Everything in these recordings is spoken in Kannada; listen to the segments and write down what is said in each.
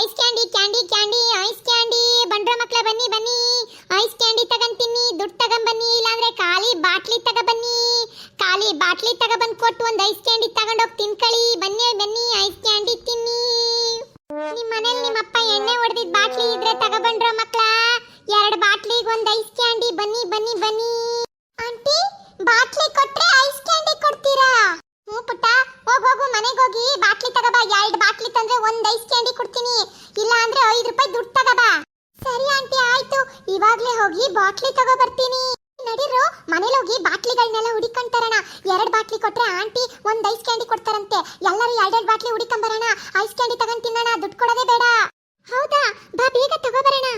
Ice candy candy candy ice candy ಬಂಡ್ರ ಮಕ್ಳ, ಬನ್ನಿ ಬನ್ನಿ. ಐಸ್ ಕ್ಯಾಂಡಿ ತಗಂತೀನಿ, ದುಡ್ಡು ತಗೊಂಬನ್ನಿ, ಇಲ್ಲಾಂದ್ರೆ ಖಾಲಿ ಬಾಟ್ಲಿ ತಗೊಬನ್ನಿ. ಖಾಲಿ ಬಾಟ್ಲಿ ತಗೊಬಂದು ಕೊಟ್ಟು ಒಂದು ಐಸ್ ಕ್ಯಾಂಡಿ ತಗೊಂಡೋಗಿ ತಿನ್ಕಳಿ ಬನ್ನಿ ಬನ್ನಿ ಐಸ್ ಕ್ಯಾಂಡಿ ತಿನ್ನಿ. ನಿಮ್ಮ ಮನೇಲಿ ನಿಮ್ಮಪ್ಪ ಎಣ್ಣೆ ಹೊಡೆದಿದ್ದ ಬಾಟ್ಲಿ ಇದ್ರೆ ತಗೊಬಂಡ್ರ ಮಕ್ಳ? ಎರಡು ಬಾಟ್ಲಿಗೆ ಒಂದು ಐಸ್ ಕ್ಯಾಂಡಿ ಬನ್ನಿ ಬನ್ನಿ ಬನ್ನಿ. ಆಂಟಿ, ಬಾಟ್ಲಿ ಕೊಟ್ರೆ ಐಸ್ ಕ್ಯಾಂಡಿ ಕೊಡ್ತೀರಾ? ಹ್ಞೂ ಪುಟ್ಟ, ಹೋಗ್, ಹೋಗು, ಮನೆಗೆ ಹೋಗಿ ಬಾಟ್ಲಿ ತಗೋಬಾ. ಎರಡು ಬಾಟ್ಲಿ ತಂದ್ರೆ ಒಂದ್ ಐಸ್ ಕ್ಯಾಂಡಿ ಕೊಡ್ತೀನಿ. ಇಲ್ಲ ಅಂದ್ರೆ ಐದು ರೂಪಾಯಿ ದುಡ್ಡು ತಗೋಬಾ. ಸರಿ ಆಂಟಿ, ಆಯ್ತು. ಇವಾಗ್ಲೇ ಹೋಗಿ ಬಾಟ್ಲಿ ತಗೋ ಬರ್ತೀನಿ. ನಡೀರು, ಮನೇಲಿ ಹೋಗಿ ಬಾಟ್ಲಿಗಳನ್ನೆಲ್ಲ ಹುಡಿಕೊಂತಾರಣ ಎರಡು ಬಾಟ್ಲಿ ಕೊಟ್ರೆ ಆಂಟಿ ಒಂದ್ ಐಸ್ ಕ್ಯಾಂಡಿ ಕೊಡ್ತಾರಂತೆ. ಎಲ್ಲರೂ ಎರಡೆರಡು ಬಾಟ್ಲಿ ಹುಡಿಕೊಂಬರೋಣ ಐಸ್ ಕ್ಯಾಂಡಿ ತಗೊಂಡ್ ತಿನ್ನೋಣ, ದುಡ್ಡು ಕೊಡೋದೇ ಬೇಡ. ಹೌದಾ? ಬಾ, ಬೇಗ ತಗೋ ಬರೋಣ.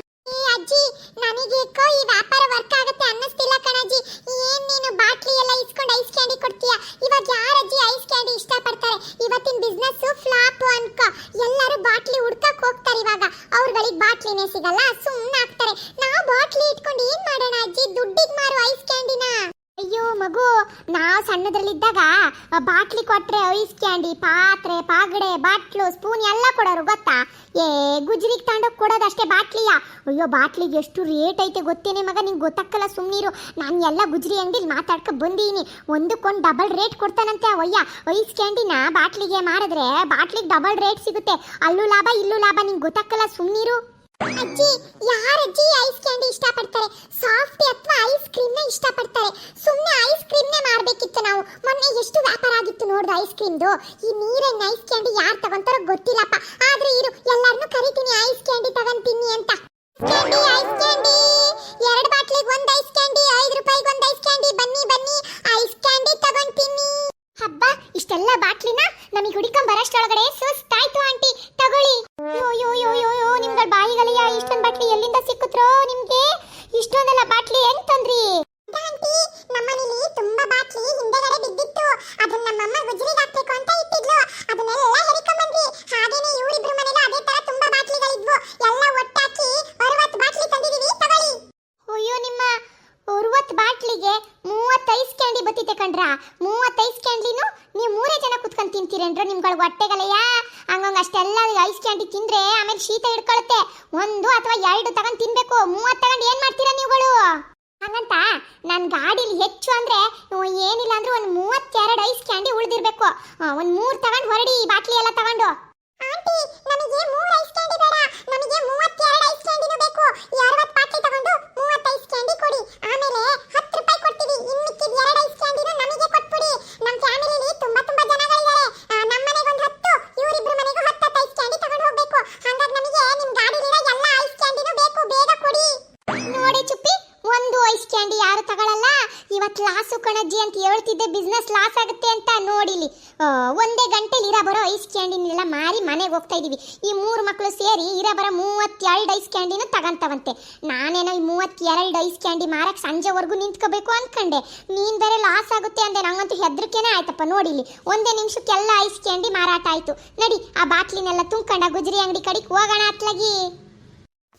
ಅಜ್ಜಿ, ನನಗೆ ಈ ವ್ಯಾಪಾರ ವರ್ಕ್ ಆಗುತ್ತೆ ಅನ್ನಿಸ್ತಿಲ್ಲ ಕಣಜ್ಜಿ ಏನ್ ನೀನು ಬಾಟ್ಲಿ ಎಲ್ಲ ಇಸ್ಕೊಂಡು ಐಸ್ ಕ್ಯಾಂಡಿ ಕೊಡ್ತೀಯ ಇವಾಗ ಯಾರ ಅಜ್ಜಿ ಐಸ್ ಕ್ಯಾಂಡಿ ಇಷ್ಟಪಡ್ತಾರೆ ಇವತ್ತಿನ ಬಿಸ್ನೆಸ್ ಫ್ಲಾಪ್ ಅನ್ಕೋ ಎಲ್ಲರೂ ಬಾಟ್ಲಿ ಹುಡ್ಕಕ್ ಹೋಗ್ತಾರೆ ಇವಾಗ ಅವ್ರಗಳಿಗೆ ಬಾಟ್ಲಿನೇ ಸಿಗಲ್ಲ ಸುಮ್ಮನೆ ಆಗ್ತಾರೆ ನಾವು ಬಾಟ್ಲಿ ಇಟ್ಕೊಂಡು ಏನ್ ಮಾಡೋಣ ಅಜ್ಜಿ ದುಡ್ಡಿಗೆ ಮಾರು ಐಸ್ ಕ್ಯಾಂಡಿನ ಅಯ್ಯೋ ಮಗು, ನಾವು ಸಣ್ಣದ್ರಲ್ಲಿದ್ದಾಗ ಬಾಟ್ಲಿ ಕೊಟ್ರೆ ಐಸ್ ಕ್ಯಾಂಡಿ, ಪಾತ್ರೆ, ಪಾಗಡೆ, ಬಾಟ್ಲು, ಸ್ಪೂನ್ ಎಲ್ಲ ಕೊಡೋರು, ಗೊತ್ತಾ? ಏ, ಗುಜ್ರಿಗೆ ತಗೊಂಡೋಗಿ ಕೊಡೋದಷ್ಟೇ ಬಾಟ್ಲಿಯ? ಅಯ್ಯೋ, ಬಾಟ್ಲಿಗೆ ಎಷ್ಟು ರೇಟ್ ಐತೆ ಗೊತ್ತೇನೆ ಮಗ, ನಿಂಗೆ ಗೊತ್ತಾಗಲ್ಲ ಸುಮ್ಮನಿರು ನಾನು ಎಲ್ಲ ಗುಜ್ರಿ ಅಂಗಡಿಲಿ ಮಾತಾಡ್ಕೊ ಬಂದೀನಿ. ಒಂದಕ್ಕೊಂದು ಡಬಲ್ ರೇಟ್ ಕೊಡ್ತಾನಂತೆ ಅವಯ್ಯ ಐಸ್ ಕ್ಯಾಂಡಿನ ಬಾಟ್ಲಿಗೆ ಮಾಡಿದ್ರೆ ಬಾಟ್ಲಿಗೆ ಡಬಲ್ ರೇಟ್ ಸಿಗುತ್ತೆ. ಅಲ್ಲೂ ಲಾಭ, ಇಲ್ಲೂ ಲಾಭ, ನಿಂಗೆ ಗೊತ್ತಾಗಲ್ಲ ಸುಮ್ಮನಿರು ಅಜ್ಜಿ ಯಾರಜ್ಜಿ ಐಸ್ ಕ್ಯಾಂಡಿ ಇಷ್ಟಪಡ್ತಾರೆ? ಸಾಫ್ಟ್ ಅಥವಾ ಐಸ್ ಕ್ರೀಮ್ನ ಇಷ್ಟಪಡ್ತಾರೆ. ಸುಮ್ಮನೆ ಐಸ್ ಕ್ರೀಮ್ ನೇ ಮಾರ್ಬೇಕಿತ್ತು ನಾವು. ಮೊನ್ನೆ ಎಷ್ಟು ವ್ಯಾಪಾರ ಆಗಿತ್ತು ನೋಡ್ದು ಐಸ್ ಕ್ರೀಮ್ದು ಈ ನೀರನ್ನ ಐಸ್ ಕ್ಯಾಂಡಿ ಯಾರು ತಗೊಂತಾರೋ ಗೊತ್ತಿಲ್ಲಪ್ಪ. ಆದ್ರೆ ಇರು ಎಲ್ಲರನ್ನು ಕರಿತೀನಿ ಐಸ್ ಕ್ಯಾಂಡಿ ತಗೊಂತೀನಿ ಅಂತ. ಕ್ಯಾಂಡಿ ಐಸ್ ಕ್ಯಾಂಡಿ ಎರಡು ಬಾಟ್ಲಿಗೆ ಒಂದು ಐಸ್ ಕ್ಯಾಂಡಿ ಐದು ರೂಪಾಯಿಗೆ ಒಂದು ಐಸ್ ಕ್ಯಾಂಡಿ ಬನ್ನಿ ಬನ್ನಿ ಐಸ್ ಕ್ಯಾಂಡಿ ತಗೊಂತೀನಿ ಹಬ್ಬ, ಇಷ್ಟೆಲ್ಲ ಬಾಟ್ಲಿನ ನಮಗೆ ಹುಡುಕೊಂಡ್ ಬರಷ್ಟೊಳಗಡೆ ಸುಸ್ತಾಯ್ತು ಅಥವಾ ಎರಡು ತಗೊಂಡ್ ತಿನ್ಬೇಕು, ಮೂವತ್ತು ತಗೊಂಡು ಏನ್ ಮಾಡ್ತೀರಾ ನೀವುಗಳು? ಹಂಗಂತ ನನ್ನ ಗಾಡಿಲಿ ಹೆಚ್ಚು ಅಂದ್ರೆ ಏನಿಲ್ಲ ಅಂದ್ರೆ ಒಂದು ಮೂವತ್ತೆರಡು ಐಸ್ ಕ್ಯಾಂಡಿ ಉಳಿದಿರ್ಬೇಕು. ಒಂದು ಮೂರು ತಗೊಂಡ್ ಹೊರಡಿ ಬಾಟ್ಲಿ ಎಲ್ಲ ತಗೊಂಡು. ಆಂಟಿ, ನಮಗೆ ಮೂರು ಐಸ್ ಕ್ಯಾಂಡಿ ಬೇಡ. ನಮಗೆ ಮೂವತ್ತೆರಡು ಐಸ್ ಕ್ಯಾಂಡಿನೂ ಬೇಕು. ಈ ಅರವತ್ತು ಬಾಟ್ಲಿ ತಗೊಂಡು ಇವತ್ತು ಲಾಸು ಕಣಜ್ಜಿ ಅಂತ ಹೇಳ್ತಿದ್ದೆ ಬಿಸ್ನೆಸ್ ಲಾಸ್ ಆಗುತ್ತೆ ಅಂತ ನೋಡಿಲಿ. ಒಂದೇ ಗಂಟೆಲಿ ಇರ ಬರೋ ಐಸ್ ಕ್ಯಾಂಡಿನೆಲ್ಲ ಮಾರಿ ಮನೆಗೆ ಹೋಗ್ತಾ ಇದ್ದೀವಿ ಈ ಮೂರು ಮಕ್ಕಳು ಸೇರಿ ಇರ ಬರೋ ಮೂವತ್ತೆರಡು ಐಸ್ ಕ್ಯಾಂಡಿನೂ ತಗಂತವಂತೆ. ನಾನೇನೋ ಈ ಮೂವತ್ತೆರಡು ಐಸ್ ಕ್ಯಾಂಡಿ ಮಾರಕ್ಕೆ ಸಂಜೆವರೆಗೂ ನಿಂತ್ಕೋಬೇಕು ಅಂದ್ಕೊಂಡೆ ನೀನು ಬೇರೆ ಲಾಸ್ ಆಗುತ್ತೆ ಅಂದೆ, ನಂಗಂತೂ ಹೆದರಿಕೆನೇ ಆಯ್ತಪ್ಪ ನೋಡಿಲಿ. ಒಂದೇ ನಿಮಿಷಕ್ಕೆಲ್ಲ ಐಸ್ ಕ್ಯಾಂಡಿ ಮಾರಾಟ ಆಯಿತು. ನಡಿ, ಆ ಬಾಟ್ಲಿನೆಲ್ಲ ತುಂಬ್ಕೊಂಡ ಗುಜರಿ ಅಂಗಡಿ ಕಡೆಗೆ ಹೋಗೋಣ ಅತ್ಲಾಗಿ.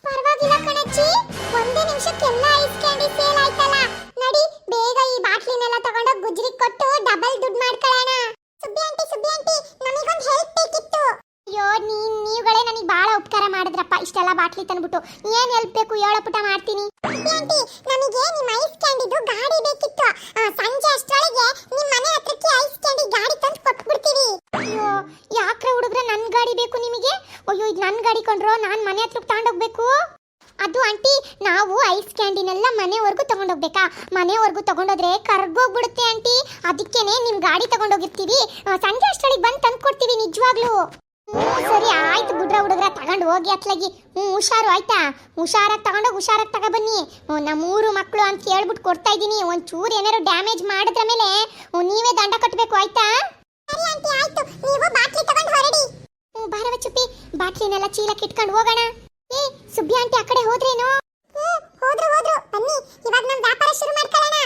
ಪರವಾಗಿಲ್ಲ ಕಣಜ್ಜಿ. ಒಂದೇ ನಿಮಿಷಕ್ಕೆಲ್ಲ ಐಸ್ ಕ್ಯಾಂಡಿ ಸೇಲ್ ಆಯ್ತಲ್ಲ. ನಡಿ, ಬೇಗ ಈ ಬಾಟ್ಲಿನೆಲ್ಲ ತಗೊಂಡು ಗುಜ್ರಿಗೆ ಕೊಟ್ಟು ಡಬಲ್ ದುಡ್ಡು ಮಾಡ್ಕೊಳ್ಳೋಣ ಸುಬ್ಬಿ ಆಂಟಿ ಸುಬ್ಬಿ ಆಂಟಿ, ನಮಗೊಂದು ಹೆಲ್ಪ್ ಬೇಕಿತ್ತು. ಅಯ್ಯೋ, ನೀನ್, ನೀವುಗಳೇ ನನಗೆ ಬಹಳ ಉಪಕಾರ ಮಾಡಿದ್ರಪ್ಪ. ಇಷ್ಟೆಲ್ಲ ಬಾಟ್ಲಿ ತಂದ್ಬಿಟ್ಟು. ಏನ್ ಹೆಲ್ಪ್ ಬೇಕು ಹೇಳೋ ಪುಟ ಮಾಡ್ತೀನಿ. ಸುಬ್ಬಿ ಆಂಟಿ, ನಮಗೆ ನಿಮ್ಮ ಐಸ್ ಕ್ಯಾಂಡಿದು ಗಾಡಿ ಬೇಕಿತ್ತು. ಸಂಜೆ ಅಷ್ಟರೊಳಗೆ ನಿಮ್ಮ ಮನೆ ಹತ್ರಕ್ಕೆ ಐಸ್ ಕ್ಯಾಂಡಿ ಗಾಡಿ ತಂದು ಕೊಟ್ಬಿಡ್ತೀವಿ. ಅಯ್ಯೋ, ಯಾಕ್ರೆ ಹುಡುಗ್ರೆ ನನ್ನ ಗಾಡಿ ಬೇಕು ನಿಮಗೆ? ಅಯ್ಯೋ, ಇದು ನನ್ನ ಗಾಡಿ ಕೊಂಡ್ರೋ ನಾನು ಮನೆ ಹತ್ರಕ್ಕೆ ತಗೊಂಡೋಗ್ಬೇಕು? ಅದು ಆಂಟಿ, ನಾವು ಐಸ್ ಕ್ಯಾಂಡಿನೆಲ್ಲ ಮನೆವರೆಗೂ ತಗೊಂಡೋಗ್ಬೇಕಾ? ಮನೆವರೆಗೂ ತಗೊಂಡೋದ್ರೆ ಕರ್ಗೋಗ್ಬಿಡುತ್ತೆ ಆಂಟಿ. ಅದಕ್ಕೇನೆ ನಿಮ್ಮ ಗಾಡಿ ತಗೊಂಡೋಗಿರ್ತೀವಿ. ಸಂಜೆ ಅಷ್ಟೊಳಗೆ ಬಂದು ತಂದು ಕೊಡ್ತೀವಿ ನಿಜವಾಗ್ಲೂ. ಸರಿ, ಆಯ್ತು ಬಿಡ್ರ ಹುಡುಗ್ರ, ತಗೊಂಡು ಹೋಗಿ ಅತ್ಲಾಗಿ. ಹ್ಞೂ ಹುಷಾರು, ಆಯ್ತಾ? ಹುಷಾರಾಗಿ ತಗೊಂಡೋಗಿ, ಹುಷಾರಾಗಿ ತಗೊಬನ್ನಿ ನಮ್ಮ ಊರು ಮಕ್ಕಳು ಅಂತ ಹೇಳ್ಬಿಟ್ಟು ಕೊಡ್ತಾ ಇದ್ದೀನಿ. ಒಂಚೂರು ಏನಾರು ಡ್ಯಾಮೇಜ್ ಮಾಡಿದ್ರ ಮೇಲೆ ನೀವೇ ದಂಡ ಕಟ್ಟಬೇಕು ಆಯ್ತಾ? ಸರಿ, ಆಂಟಿ, ಆಯ್ತು. ನೀವು ಬಾಟ್ಲಿ ತಗೊಂಡು ಹೊರಡಿ. ಹ್ಞೂ ಬಾರವ ಚುಪ್ಪಿ ಬಾಟ್ಲಿನೆಲ್ಲ ಚೀಲಕ್ಕೆ ಇಟ್ಕೊಂಡು ಹೋಗೋಣ. ಏ ಸುಬ್ಬಿ ಆಂಟಿ ಆ ಕಡೆ ಹೋದ್ರೇನು? ಹೋದ್ರು ಹೋದ್ರು. ಬನ್ನಿ ಇವಾಗ ನಮ್ ವ್ಯಾಪಾರ ಶುರು ಮಾಡ್ಕೊಳ್ಳೋಣ.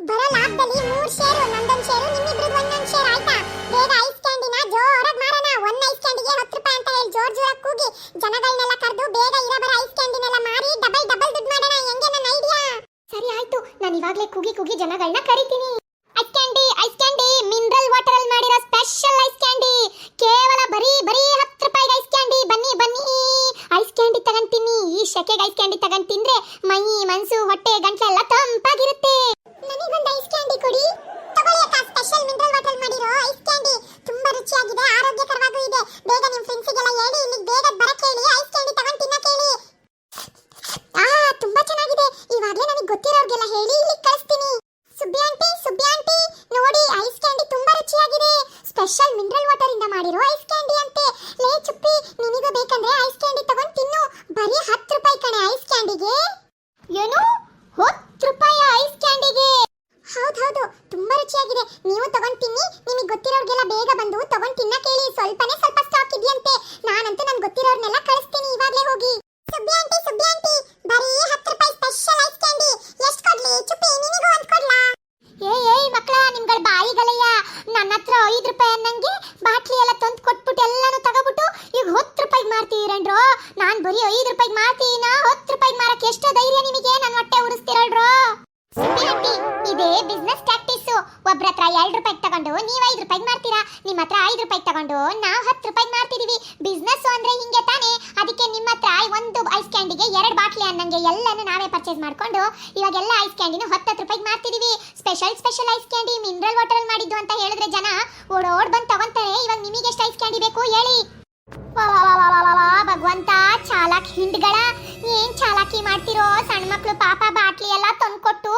ಬರೋ ಲಾಭದಲ್ಲಿ ಮೂರ್ ಶೇರು ನಂದೊಂದ್ ಶೇರು ನಿಮ್ಮಿಬ್ರದ್ದು ಒಂದೊಂದ್ ಶೇರ್ ಆಯ್ತಾ? ಬೇಗ ಐಸ್ ಕ್ಯಾಂಡಿನ ಜೋರಾಗಿ ಮಾರೋಣ. ಒಂದ್ ಐಸ್ ಕ್ಯಾಂಡಿಗೆ ಹತ್ತು ರೂಪಾಯಿ ಅಂತ ಹೇಳಿ ಜೋರ್ ಜೋರಾಗಿ ಕೂಗಿ ಜನಗಳನ್ನೆಲ್ಲ ಕರೆದು ಬೇಗ ಇರೋ ಬರೋ ಐಸ್ ಕ್ಯಾಂಡಿನೆಲ್ಲ ಮಾರಿ ಡಬಲ್ ಡಬಲ್ ದುಡ್ಡು ಮಾಡೋಣ. ಹೆಂಗೆ ನನ್ನ ಐಡಿಯಾ ಸರಿ ಆಯ್ತು ನಾನು ಇವಾಗಲೇ ಕೂಗಿ ಕೂಗಿ ಜನಗಳನ್ನ ಕರಿತೀನಿ ice candy ice candy mineral water ಅಲ್ಲಿ ಮಾಡಿರೋ ಸ್ಪೆಷಲ್ ಐಸ್ ಕ್ಯಾಂಡಿ ಕೇವಲ ಬರೀ ಬರೀ ಹತ್ತು ರೂಪಾಯಿಗೆ ಐಸ್ ಕ್ಯಾಂಡಿ ಬನ್ನಿ ಶೆಕೆಗೆ ಐಸ್ ಕ್ಯಾಂಡಿ ತಗೊಂಡ್ ತಿಂದ್ರೆ ಮೈ ಮನ್ಸು ಹೊಟ್ಟೆ ರುಚಿಯಾಗಿದೆ. ನೀವು ತಗೊಂಡ್ ನಿಮಗೆ ಗೊತ್ತಿರೋರ್ಗೆಲ್ಲ ಬೇಗ ಬಂದು ತಗೊಂಡ್ ತಿನ್ನಕ್ಕೆ ಹೇಳಿ ಸ್ವಲ್ಪನೇ ಸ್ವಲ್ಪ ಸ್ಟಾಕ್ ಇದೆಯಂತೆ. ನಾನಂತೂ ನನ್ ಗೊತ್ತಿರೋರ್ನೆಲ್ಲ ಕಳಿಸ್ತೀನಿ. ಇವಾಗಲೇ ಹೋಗಿ. ಸುಬ್ಬಿ ಆಂಟಿ ಸುಬ್ಬಿ ಆಂಟಿ ಬರೀ ಹತ್ತು ರೂಪಾಯಿ ಸ್ಪೆಷಲ್ ಐಸ್ ಕ್ಯಾಂಡಿ ಎಷ್ಟು ಕೊಡ್ಲಿ? ಚುಪ್ಪಿ ನಿನಗೂ ಒಂದು ಕೊಡ್ಲಾ? ಏ ಏಯ್ ಮಕ್ಕಳ ನಿಮ್ಗಳ ಬಾಯಿಗಳಯ್ಯ ನನ್ನ ಹತ್ರ ಐದು ರೂಪಾಯಿ ಅನ್ನಂಗೆ ಬಾಟ್ಲಿ ಎಲ್ಲ ತಂದು ಕೊಟ್ಬಿಟ್ಟು ಎಲ್ಲಾನು ತಗೋಬಿಟ್ಟು ಈಗ ಹತ್ತು ರೂಪಾಯಿಗೆ ಮಾರ್ತೀರೇನ್ರೋ ನಾನು ಬರೀ ಐದು ರೂಪಾಯಿಗೆ ಮಾರ್ತೀನಾ? ಹತ್ತು ರೂಪಾಯಿಗೆ ಮಾರಕ್ಕೆ ಎಷ್ಟು ಧೈರ್ಯ ನಿಮಗೆ? ನನ್ನ ಹೊಟ್ಟೆ ಉರಿಸ್ತಿರಲ್ರೋ ಇದೇ ಬಿಸ್ನೆಸ್ ಟ್ಯಾಕ್ಟಿಸ್ ಒಬ್ರ ಹತ್ರ ಎರಡು ರೂಪಾಯಿ ತಗೊಂಡು ನೀವು ಐದು ರೂಪಾಯಿ ಮಾಡ್ತೀರಾ ನಿಮ್ಮ ಹತ್ರ ರೂಪಾಯಿ ತಗೊಂಡು ನಾವು ಹತ್ತು ರೂಪಾಯಿ ಮಾರ್ತಿದೀವಿ. ಬಿಸ್ನೆಸ್ ಅಂದ್ರೆ ಹಿಂಗೆ ತಾನೇ. ಅದಕ್ಕೆ ನಿಮ್ಮ ಹತ್ರ ಒಂದು ಐಸ್ ಕ್ಯಾಂಡಿಗೆ ಎರಡು ಬಾಟ್ಲಿ ಅನ್ನಂಗೆ ಎಲ್ಲಾನು ನಾವೇ ಪರ್ಚೇಸ್ ಮಾಡ್ಕೊಂಡು ಇವಾಗೆಲ್ಲ ಐಸ್ ಕ್ಯಾಂಡಿನ ಹತ್ತತ್ತು ರೂಪಾಯಿ ಮಾರ್ತಿದೀವಿ. Special special ice candy mineral water ಮಾಡಿದ್ದು ಅಂತ ಹೇಳಿದ್ರೆ ಜನ ಓಡೋಡ್ ಬಂದು ತಗೊಂತಾರೆ. ಇವಾಗ ನಿಮಗೆ ಎಷ್ಟು ಐಸ್ ಕ್ಯಾಂಡಿ ಬೇಕು ಹೇಳಿ? ಭಗವಂತ. ಚಾಲಾಕ್ ಹಿಂಡ್ಗಳ, ಏನ್ ಚಾಲಾಕಿ ಮಾಡ್ತಿರೋ ಸಣ್ಣ ಮಕ್ಕಳು ಪಾಪ ಬಾಟ್ಲಿ ಎಲ್ಲ ತಂದ್ಕೊಟ್ಟು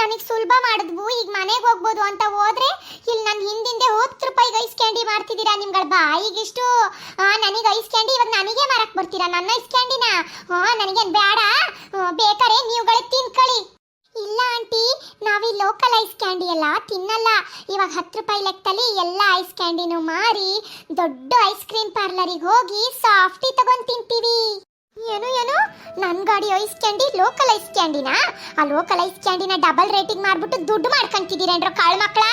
ನನಗೆ ಸುಲಭ ಮಾಡಿದ್ವು. ಈಗ ಮನೆಗೆ ಹೋಗ್ಬೋದು ಅಂತ ಹೋದ್ರೆ ಇಲ್ಲಿ ನನ್ನ ಹಿಂದಿಂದೆ ಹತ್ತು ರೂಪಾಯಿ ಐಸ್ ಕ್ಯಾಂಡಿ ಮಾಡ್ತಿದ್ದೀರಾ ನಿಮ್ಗಳ ಬಾಯಿಗಿಷ್ಟು? ನನಗೆ ಐಸ್ ಕ್ಯಾಂಡಿ ಇವಾಗ ನನಗೆ ಮಾರಕ್ ಬರ್ತೀರಾ? ನನ್ನ ಐಸ್ ಕ್ಯಾಂಡಿನ ನನಗೇನು ಬೇಡ ಬೇಕಾರೆ ನೀವುಗಳೇ ತಿನ್ಕೊಳ್ಳಿ. ಇಲ್ಲ ಆಂಟಿ, ನಾವೀ ಲೋಕಲ್ ಐಸ್ ಕ್ಯಾಂಡಿ ಎಲ್ಲ ತಿನ್ನಲ್ಲ. ಇವಾಗ ಹತ್ತು ರೂಪಾಯಿ ಲೆಕ್ಕದಲ್ಲಿ ಎಲ್ಲ ಐಸ್ ಕ್ಯಾಂಡಿನೂ ಮಾರಿ ದೊಡ್ಡ ಐಸ್ ಕ್ರೀಮ್ ಪಾರ್ಲರಿಗೆ ಹೋಗಿ ಸಾಫ್ಟಿ ತಗೊಂಡು ತಿಂತೀವಿ. ಏನು ಏನು? ನನ್ನ ಗಾಡಿ ಐಸ್ ಕ್ಯಾಂಡಿ ಲೋಕಲ್ ಐಸ್ ಕ್ಯಾಂಡಿನ ಆ ಲೋಕಲ್ ಐಸ್ ಕ್ಯಾಂಡಿನ ಡಬಲ್ ರೇಟಿಂಗ್ ಮಾಡ್ಬಿಟ್ಟು ದುಡ್ಡು ಮಾಡ್ಕೊಂತಿದ್ದೀರೇನ್ರೋ ಕಾಳು ಮಕ್ಕಳ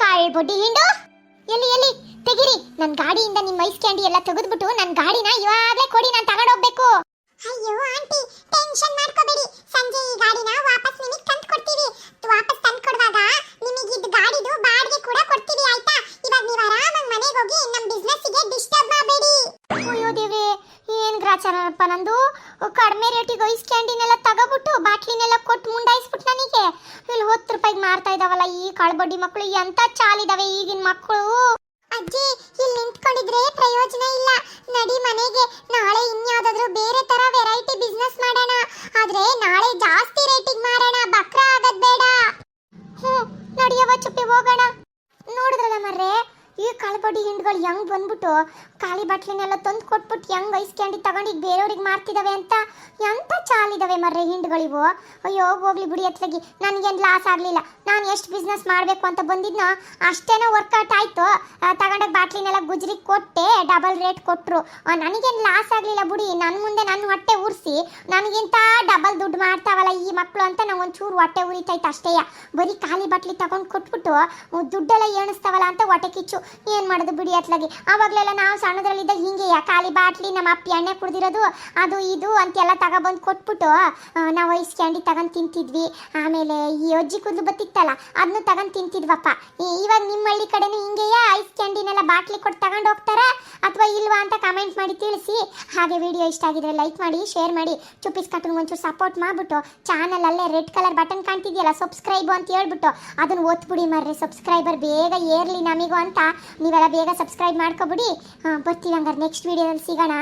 ಕಾಳು ಬುಡ್ಡಿ ಹಿಂಡು. ಎಲ್ಲಿ ಎಲ್ಲಿ? ತೆಗಿರಿ. ನನ್ನ ಗಾಡಿಯಿಂದ ನಿಮ್ಮ ಐಸ್ ಕ್ಯಾಂಡಿ ಎಲ್ಲ ತೆಗೆದ್ಬಿಟ್ಟು ನನ್ನ ಗಾಡಿನ ಇವಾಗಲೇ ಕೊಡಿ, ನಾನು ತಗೊಂಡೋಗ್ಬೇಕು ಅಯ್ಯೋ ಆಂಟಿ ಟೆನ್ಷನ್ ಮಾಡ್ಕೋಬೇಡಿ. ಸಂಜೆ ಈ ಗಾಡಿನ ವಾಪಸ್ ನಂದು? ಕಡಿಮೆ ರೇಟಿಗೆ ಐಸ್ ಕ್ಯಾಂಡಿನೆಲ್ಲ ತಗೋಬಿಟ್ಟು ಬಾಟ್ಲಿನೆಲ್ಲ ಕೊಟ್ಟು ಮುಂಡಾಯಿಸ್ಬಿಟ್ಟು ನನಗೆ ಇಲ್ಲಿ ಹತ್ತು ರೂಪಾಯಿಗೆ ಮಾರ್ತಾ ಇದಾವಲ್ಲ ಈ ಕಳ್ಬಡ್ಡಿ ಮಕ್ಕಳು ಎಂತ ಚಾಲಿದಾವೆ ಈಗಿನ ಮಕ್ಕಳು ಅಜ್ಜಿ ಇಲ್ಲಿ ನಿಂತ್ಕೊಂಡಿದ್ರೆ ಪ್ರಯೋಜನ ಇಲ್ಲ. ನಡಿ ಮನೆಗೆ, ನಾಳೆ ಇನ್ಯಾವುದಾದ್ರೂ ಬೇರೆ ತರ ವೆರೈಟಿ ಬಿಸ್ನೆಸ್ ಮಾಡೋಣ. ಆದ್ರೆ ನಾಳೆ ಜಾಸ್ತಿ ರೇಟಿಗೆ ಮಾರೋಣ, ಬಕ್ರ ಆಗದ್ ಬೇಡ. ಹ್ಞೂ ನಡಿಯವ ಚುಪ್ಪಿ ಹೋಗೋಣ. ಕಾಳುಬಡ್ಡಿ ಹಿಂಡ್ಗಳು ಹೆಂಗ್ ಬಂದ್ಬಿಟ್ಟು ಖಾಲಿ ಬಾಟ್ಲಿನೆಲ್ಲ ತಂದು ಕೊಟ್ಬಿಟ್ಟು ಹೆಂಗ್ ಐಸ್ ಕ್ಯಾಂಡಿ ತಗೊಂಡು ಬೇರೆಯವ್ರಿಗೆ ಮಾರ್ತಿದಾವೆ ಅಂತ ಎಂತ ಚಾಲಿದಾವೆ ಮರ್ರೆ ಹಿಂಡ್ಗಳಿವು ಅಯ್ಯೋ, ಹೋಗ್ಲಿ ಬಿಡಿ ಅತ್ಲಾಗಿ ನನಗೇನು ಲಾಸ್ ಆಗಲಿಲ್ಲ. ನಾನು ಎಷ್ಟು ಬಿಸ್ನೆಸ್ ಮಾಡಬೇಕು ಅಂತ ಬಂದಿದ್ನೋ ಅಷ್ಟೇನೋ ವರ್ಕೌಟ್ ಆಯಿತು. ತಗೊಂಡೋಗಿ ಬಾಟ್ಲಿನೆಲ್ಲ ಗುಜ್ರಿಗೆ ಕೊಟ್ಟೆ ಡಬಲ್ ರೇಟ್ ಕೊಟ್ಟರು ನನಗೇನು ಲಾಸ್ ಆಗಲಿಲ್ಲ ಬಿಡಿ. ನನ್ನ ಮುಂದೆ ನನ್ನ ಹೊಟ್ಟೆ ಉರಿಸಿ. ನನಗಿಂತ ಡಬಲ್ ದುಡ್ಡು ಮಾಡ್ತಾವಲ್ಲ ಈ ಮಕ್ಕಳು ಅಂತ ನಾವ್ ಒಂಚೂರು ಹೊಟ್ಟೆ ಉರಿತೈತೆ ಅಷ್ಟೇ ಬರೀ ಖಾಲಿ ಬಾಟ್ಲಿ ತಗೊಂಡು ಕೊಟ್ಬಿಟ್ಟು, ದುಡ್ಡೆಲ್ಲ ಏಣಿಸ್ತಾವಲ್ಲ ಅಂತ ಹೊಟ್ಟೆ ಕಿಚ್ಚು. ಏನು ಮಾಡೋದು ಬಿಡಿ ಅತ್ಲಾಗಿ. ಆವಾಗಲೆಲ್ಲ ನಾವು ಸಣ್ಣದ್ರಲ್ಲಿದ್ದಾಗ ಹಿಂಗೆ ಖಾಲಿ ಬಾಟ್ಲಿ ನಮ್ಮ ಅಪ್ಪಿ ಎಣ್ಣೆ ಕುಡ್ದಿರೋದು, ಅದು ಇದು ಅಂತೆಲ್ಲ ತಗೊಬಂದು ಕೊಟ್ಬಿಟ್ಟು ನಾವು ಐಸ್ ಕ್ಯಾಂಡಿ ತಗೊಂಡು ತಿಂತಿದ್ವಿ. ಆಮೇಲೆ ಈ ಅಜ್ಜಿ ಕೂದಲು ಬತ್ತಿತ್ತಲ್ಲ ಅದನ್ನು ತಗೊಂಡು ತಿಂತಿದ್ವಪ್ಪ. ಇವಾಗ ನಿಮ್ಮ ಹಳ್ಳಿ ಕಡೆನೂ ಹಿಂಗೆಯಾ ಐಸ್ ಕ್ಯಾಂಡಿನೆಲ್ಲ ಬಾಟ್ಲಿ ಕೊಟ್ಟು ತಗೊಂಡು ಹೋಗ್ತಾರಾ? ಅಥವಾ ಇಲ್ವಾ ಅಂತ ಕಮೆಂಟ್ ಮಾಡಿ ತಿಳಿಸಿ. ಹಾಗೆ ವಿಡಿಯೋ ಇಷ್ಟ ಆಗಿದ್ರೆ ಲೈಕ್ ಮಾಡಿ, ಶೇರ್ ಮಾಡಿ. ಚುಪ್ಪಿಸ್ ಕಟ್ಟನ್ ಒಂಚೂರು ಸಪೋರ್ಟ್ ಮಾಡಿಬಿಟ್ಟು, ಚಾನಲ್ ಅಲ್ಲೇ ರೆಡ್ ಕಲರ್ ಬಟನ್ ಕಾಣ್ತಿದೆಯಲ್ಲ, ಸಬ್ಸ್ಕ್ರೈಬ್ ಅಂತ ಹೇಳ್ಬಿಟ್ಟು, ಅದನ್ನು ಒತ್ಬಿಡಿ ಮರ್ರಿ, ಸಬ್ಸ್ಕ್ರೈಬರ್ ಬೇಗ ಏರ್ಲಿ ನಮಗೂ ಅಂತ ನೀವೆಲ್ಲ ಬೇಗ ಸಬ್ಸ್ಕ್ರೈಬ್ ಮಾಡ್ಕೊಬಿಡಿ. ಹಾಂ ಬರ್ತೀವಿ ಹಂಗಾರೆ ನೆಕ್ಸ್ಟ್ ವಿಡಿಯೋದಲ್ಲಿ ಸಿಗೋಣ.